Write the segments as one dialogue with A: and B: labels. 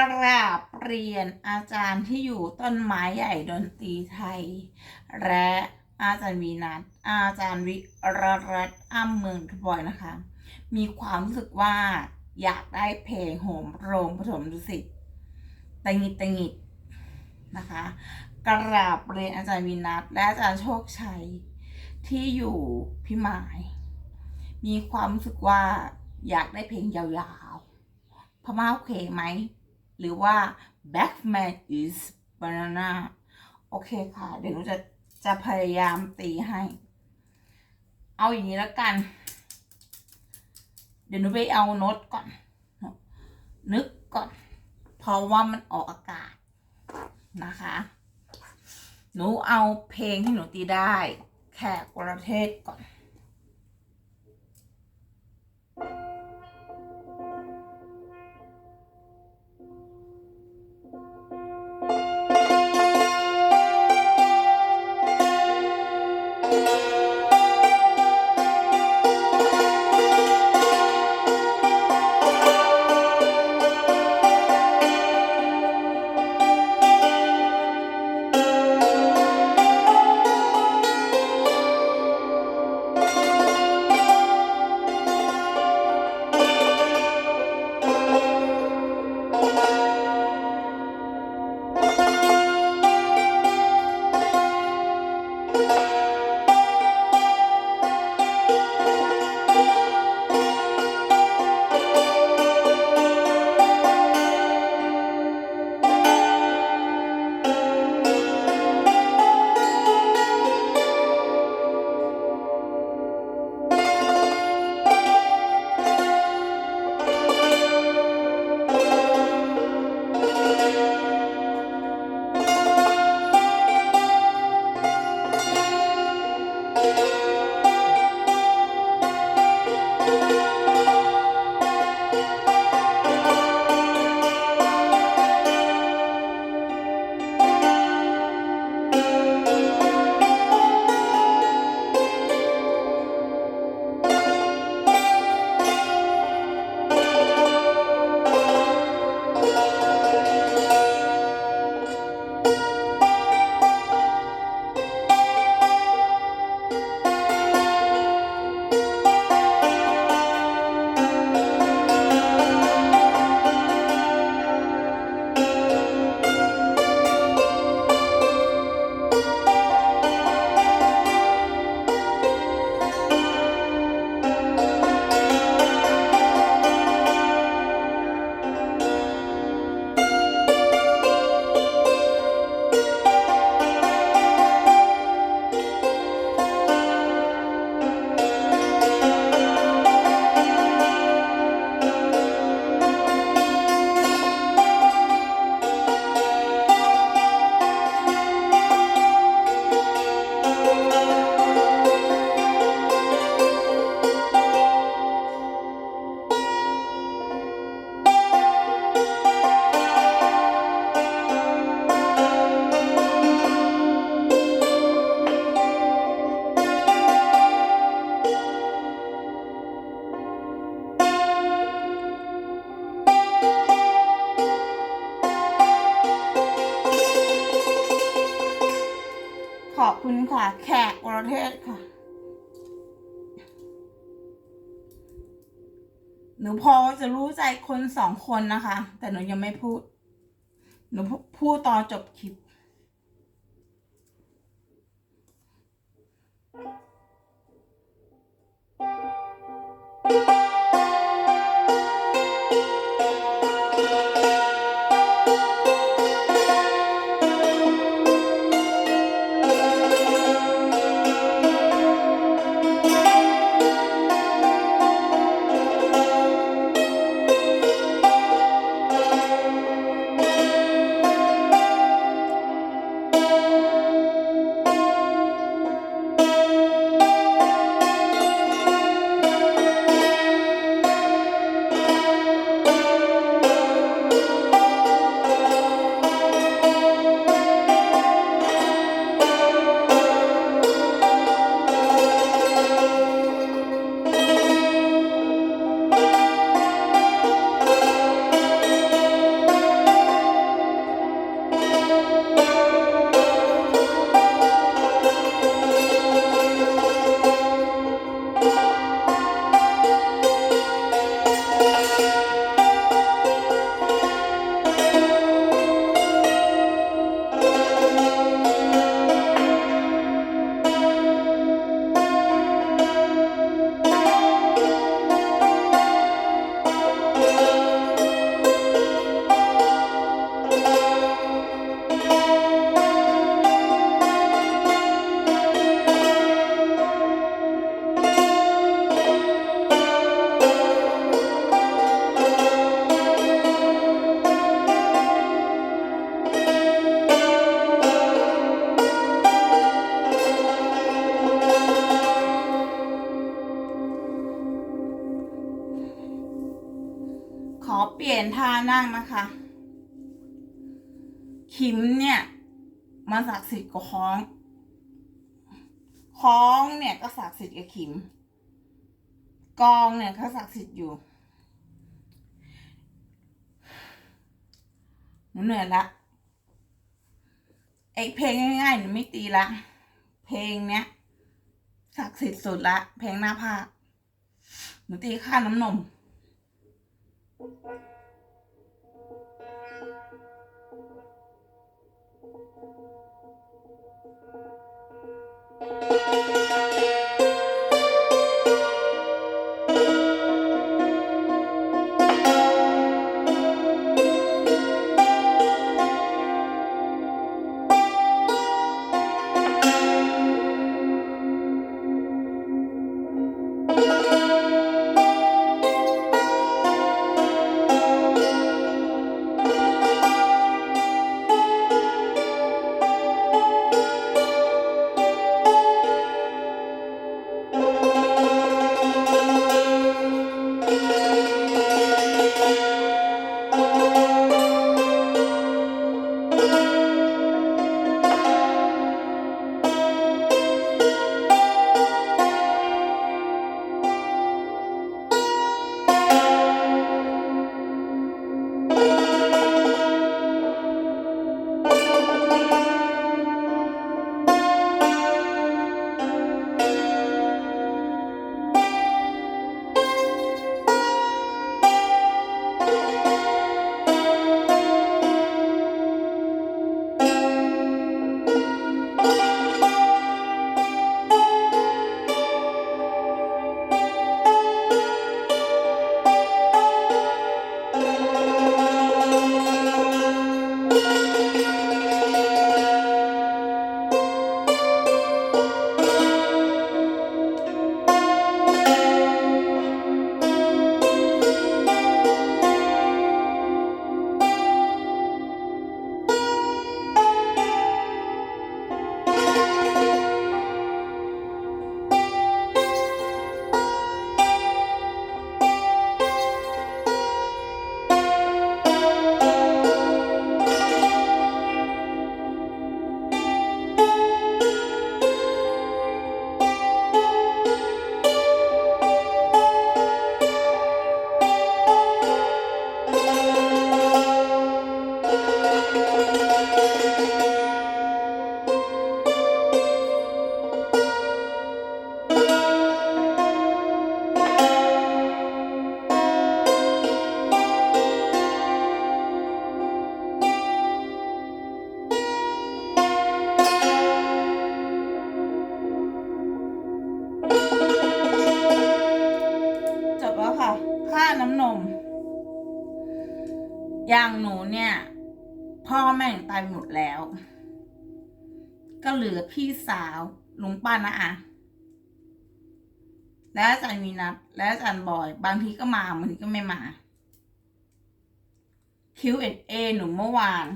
A: ราบเรียนอาจารย์ที่อยู่ต้นไม้ใหญ่ดนตรีไทย และอาจารย์วีนัทอาจารย์วิรรัตน์อ้ำเมืองทบอยนะคะ มีความรู้สึกว่าอยากได้เพลงโหมโรงปฐมดุสิตตงิดตงิดนะคะ กราบเรียนอาจารย์วินัทและอาจารย์โชคชัย ที่อยู่พิมาย มีความรู้สึกว่าอยากได้เพลงยาวๆพม่าโอเคไหม หรือว่า back man is banana โอเคค่ะ เดี๋ยวหนูจะจะพยายามตีให้ เอาอย่างนี้แล้วกัน เดี๋ยวหนูไปเอาโน้ตก่อน นึกก่อน เพราะว่ามันออกอากาศนะคะ หนูเอาเพลงที่หนูตีได้ แขกประเทศก่อนข แขกประเทศค่ะ หนูพอจะรู้ใจคนสองคนนะคะ แต่หนูยังไม่พูด หนูพูดตอนจบคลิปานั่งนะคะ ขิมเนี่ยมันศักดิ์สิทธิ์กว่าคล้องคล้องเนี่ยก็ศักดิ์สิทธิ์กับขิม กองเนี่ยก็ศักดิ์สิทธิ์อยู่หนูเหนื่อยละไอเพลงง่ายๆหนูไม่ตีละ เพลงเนี้ยศักดิ์สิทธิ์สุดละ เพลงหน้าภาคหนูตีค่าน้ำนมจ หนูตายไปหมดแล้ว ก็เหลือพี่สาวลุงป้านะอะและอาจารย์วีนัทและอาจารย์บอย บางทีก็มาบางทีก็ไม่มา Q&A หนูเมื่อวาน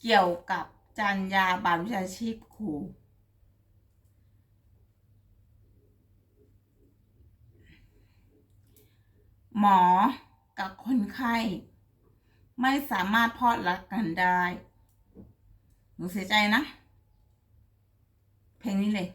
A: เกี่ยวกับจรรยาบรรณวิชาชีพครูหมอกับคนไข้ ไม่สามารถพอดรักกันได้ หนูเสียใจนะ เพลงนี้เลย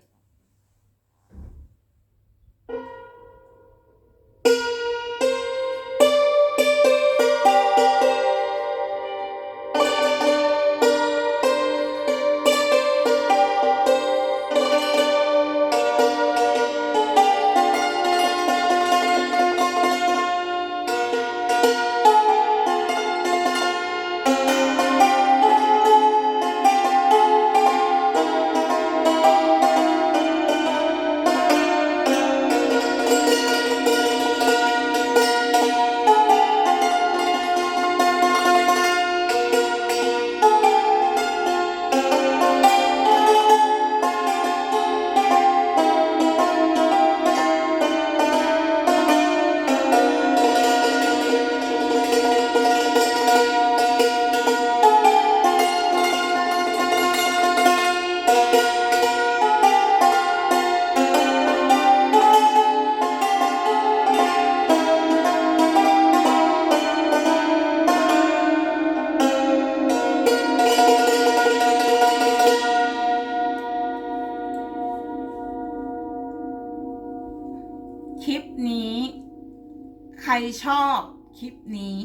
A: ใครชอบคลิปนี้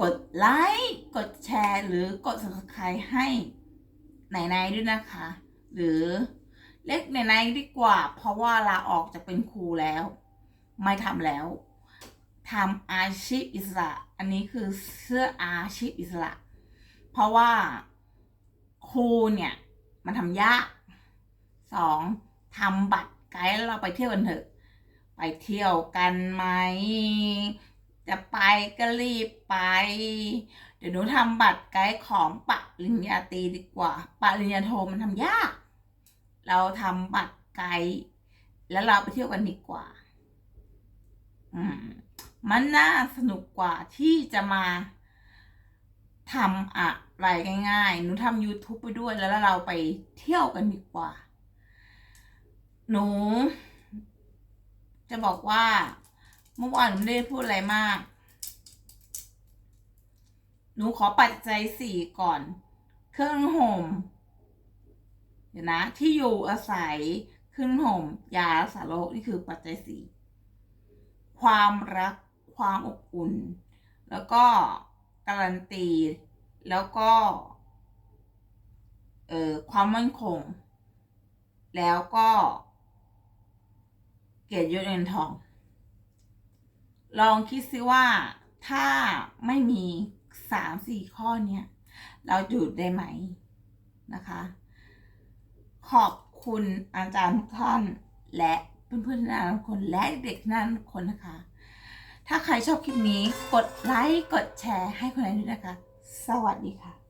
A: กดไลค์กดแชร์ หรือกด subscribe ให้ไหนในๆด้วยนะคะ หรือเล็กไหนในๆดีกว่า เพราะว่าลาออกจากเป็นครูแล้ว ไม่ทำแล้วทำอาชีพอิสระ อันนี้คือเสื้ออาชีพอิสระ เพราะว่าครูเนี่ยมันทำยากสองทำบัตรไกด์เราไปเที่ยวกันเถอะ เที่ยวกันไหม จะไปก็รีบไป เดี๋ยวหนูทำบัตรไกด์ของปริญญาตรีดีกว่าปริญญาโทมันทำยาก เราทำบัตรไกด์แล้วเราไปเที่ยวกันดีกว่า อืม มันน่าสนุกกว่าที่จะมาทำอะไรง่ายๆ หนูทำ YouTube ไปด้วยแล้วเราไปเที่ยวกันดีกว่า หนู จะบอกว่าเมื่อวานหนูไม่ได้พูดอะไรมาก หนูขอปัจจัยสี่ก่อน เครื่องห่มเดี๋ยวนะ ที่อยู่อาศัยเครื่องห่ม ยารักษาโรคนี่คือปัจจัยสี่ความรักความอบอุ่น แล้วก็การันตี แล้วก็ เอ่อความมั่นคง แล้วก็ กียรติยศเงินทอง ลองคิดซิว่าถ้าไม่มีสามสี่ข้อเนี้ยเราอยู่ได้ไหมนะคะ ขอบคุณอาจารย์ทุกท่านและเพื่อนๆทุกท่านคนและเด็กๆทุกท่นคนนะคะ ถ้าใครชอบคลิปนี้กดไลค์กดแชร์ให้คนนั้นด้วยนะคะ สวัสดีค่ะ